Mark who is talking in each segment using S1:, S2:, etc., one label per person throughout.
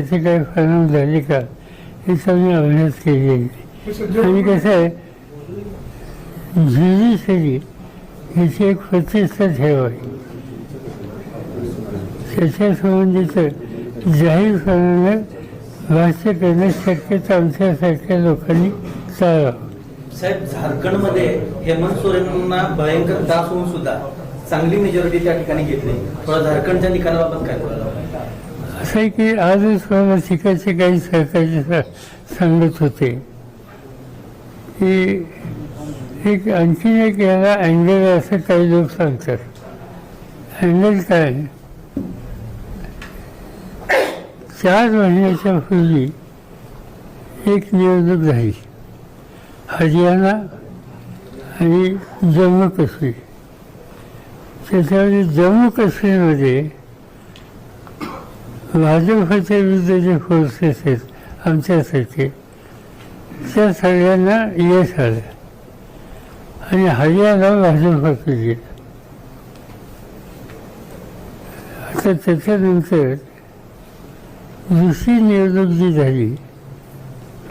S1: त्याचे काही परिणाम झाले का? हे सगळी अभ्यास केलेली आणि कसं आहे ज्युडिशरी ह्याची एक प्रतिष्ठा ठेवावी. त्याच्या संबंधीचं जाहीरपणाने भाष्य करणं शक्यता आमच्यासारख्या लोकांनी टाळावं
S2: साहेब झारखंडमध्ये हेमंत सोरेनना भयंकर त्रास होऊन सुद्धा चांगली मेजॉरिटी त्या ठिकाणी घेतली थोडा झारखंडच्या निकालाबाबत काय बोलायला
S1: असं आहे की आजच मला शिकायचे काही सहकार्य सांगत होते. की एक आणखीन एक याला अँगल असं काही लोक सांगतात. अँगल काय? चार महिन्याच्या पूर्वी एक निवडणूक झाली. हरियाणा आणि जम्मू काश्मीर त्याच्यामध्ये जम्मू काश्मीरमध्ये भाजपच्या विरुद्ध जे फोर्सेस आहेत आमच्यासारखे त्या सगळ्यांना यश आलं. आणि हरियाणा भाजपकडे गेलं आता त्याच्यानंतर दुसरी निवडणूक जी झाली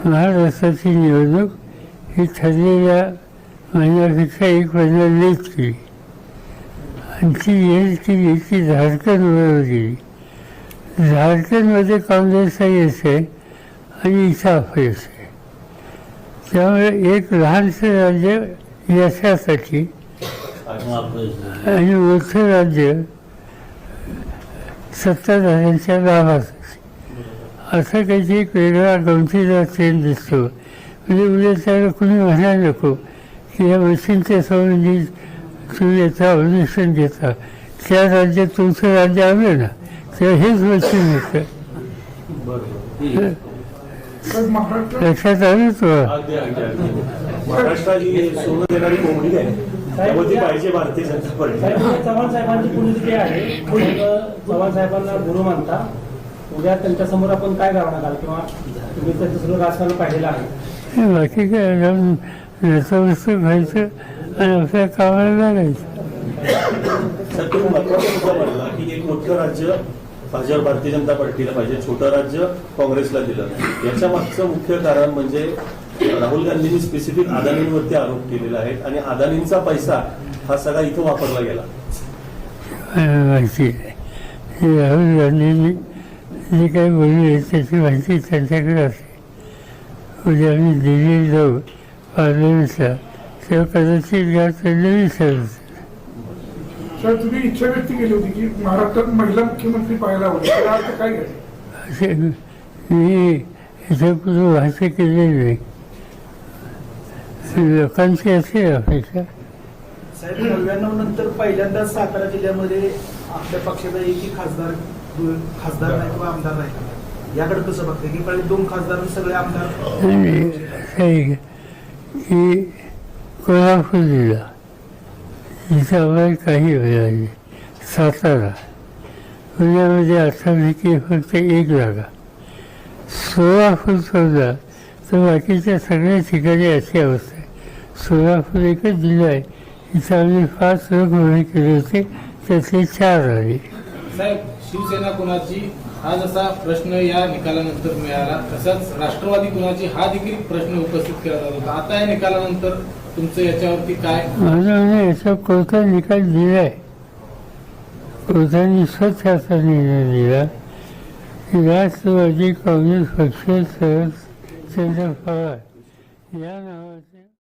S1: महाराष्ट्राची निवडणूक ही ठरलेल्या महिन्यापेक्षा एक महिना लेट केली. आणि ती लेट केली ती झारखंडवर गेली झारखंडमध्ये काँग्रेसही यश आहे आणि इथं अपयश आहे त्यामुळे एक लहानसं राज्य यशासाठी आणि मोठं राज्य सत्ताधाऱ्यांच्या लाभासाठी असं काहीतरी एक वेगळा गमतीदार ट्रेंड दिसतो हो? म्हणजे उद्या त्याला कुणी म्हणायला नको की या मशीनच्या संबंधी तुम्ही येता ऑब्जेक्शन घेता त्या राज्यात तुमचं राज्य आलं ना? तर हेच मशीन होतं लक्षात आलं तुला
S3: ती. भारतीय जनता पार्टी
S4: चव्हाण साहेबांची पुण्यतिथी आहे. चव्हाण साहेबांना गुरु मानता. उद्या त्यांच्यासमोर आपण काय करणार आहात? किंवा तुम्ही त्यांचं सगळं राजकारण पाहिलेलं आहे.
S1: हे बाकी काय? जाऊन व्हायचं आणि आपल्या कामाला लागायचं
S3: मोठं राज्य भाजप भारतीय जनता पार्टीला पाहिजे. छोटं राज्य काँग्रेसला दिलं याच्या मागचं मुख्य कारण म्हणजे राहुल गांधींनी स्पेसिफिक अदानींवरती आरोप केलेला आहे आणि अदानींचा पैसा हा सगळा इथं वापरला गेला.
S1: माहिती आहे राहुल गांधींनी जे काही बोलले त्याची माहिती त्यांच्याकडे असते म्हणजे उद्या आम्ही दिल्ली जाऊ पार्लमेंटला तेव्हा कदाचित गाव त्यांना विचारत
S5: सर तुम्ही इच्छा व्यक्त केली होती की महाराष्ट्रात महिला मुख्यमंत्री पाहायला हवी त्याला अर्थ काय
S1: असे मी भाष्य केलेली नाही. लोकांची असेल अपेक्षा.
S6: साहेब नव्याण्णव नंतर पहिल्यांदाच सातारा जिल्ह्यामध्ये आपल्या पक्षाचा एकही खासदार खासदार नाही किंवा आमदार नाही. याकडे कसं बघते की पहिले दोन खासदार सगळे आमदार.
S1: की कोल्हापूर जिल्हा. इथं काही मिळाले सातारा. पुण्यामध्ये म्हणजे अठरापैकी फक्त एक जागा. सोलापूर समजा तर बाकीच्या सगळ्या ठिकाणी अशी अवस्था आहे. सोलापूर एकच जिल्हा आहे. इथं आम्ही पाच लोक उभे केले होते. त्यातले चार आले.
S7: साहेब शिवसेना कुणाची? हा जसा प्रश्न या निकालानंतर मिळाला तसाच राष्ट्रवादी कुणाची? हा देखील प्रश्न उपस्थित केला जात होता. आता या निकालानंतर तुमचं याच्यावरती काय
S1: माझं याचा कोर्टात निकाल दिलाय कोर्टाने स्वच्छ असा निर्णय दिला की राष्ट्रवादी काँग्रेस पक्ष शरद चंद्र पवार या नावाचे